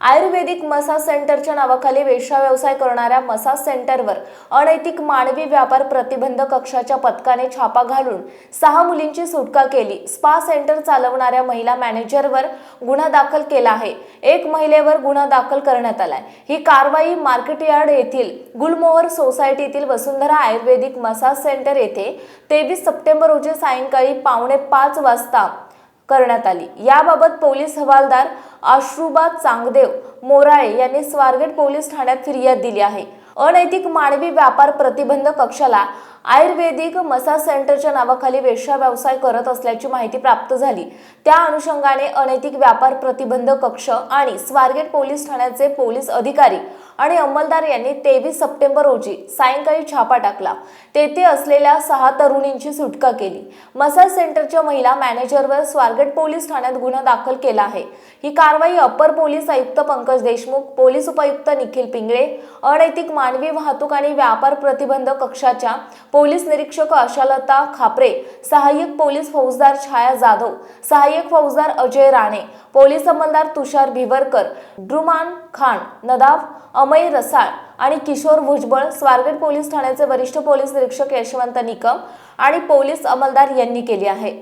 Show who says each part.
Speaker 1: आयुर्वेदिक massage सेंटरच्या नावाखाली वेश्या व्यवसाय करणाऱ्या मसाज सेंटरवर अनैतिक मानवी व्यापार प्रतिबंध कक्षाच्या पथकाने छापा घालून सहा मुलींची सुटका केली. स्पा सेंटर चालवणाऱ्या महिला मॅनेजरवर गुन्हा दाखल केला आहे. एक महिलेवर गुन्हा दाखल करण्यात आलाय. ही कारवाई मार्केट यार्ड येथील गुलमोहर सोसायटीतील वसुंधरा आयुर्वेदिक मसाज सेंटर येथे तेवीस सप्टेंबर रोजी सायंकाळी पावणे पाच वाजता करण्यात आली. याबाबत पोलीस हवालदार आश्रुबा चांगदेव मोराळे यांनी स्वारगेट पोलीस ठाण्यात फिर्याद दिली आहे. अनैतिक मानवी व्यापार प्रतिबंध कक्षाला आयुर्वेदिक मसाज सेंटरच्या नावाखाली वेश्या व्यवसाय करत असल्याची माहिती प्राप्त झाली. त्या अनुषंगाने अनैतिक व्यापार प्रतिबंध कक्ष आणि स्वारगेट पोलीस ठाण्याचे पोलीस अधिकारी आणि अंमलदार यांनी तेवीस सप्टेंबर रोजी सायंकाळी छापा टाकला. तेथे असलेल्या सहा तरुणींची सुटका केली. मसाज सेंटरच्या महिला मॅनेजरवर स्वारगेट पोलीस ठाण्यात गुन्हा दाखल केला आहे. ही कारवाई अप्पर पोलीस आयुक्त पंकज देशमुख पोलीस उपायुक्त निखिल पिंगळे अनैतिक मानवी वाहतूक आणि व्यापार प्रतिबंध कक्षाच्या पोलीस निरीक्षक आशालता खापरे सहाय्यक पोलीस फौजदार छाया जाधव सहाय्यक फौजदार अजय राणे पोलीस अंमलदार तुषार भिवरकर ड्रुमान खान नदाफ अमय रसाळ आणि किशोर भुजबळ स्वारगेट पोलीस ठाण्याचे वरिष्ठ पोलीस निरीक्षक यशवंत निकम आणि पोलीस अंमलदार यांनी केली आहे.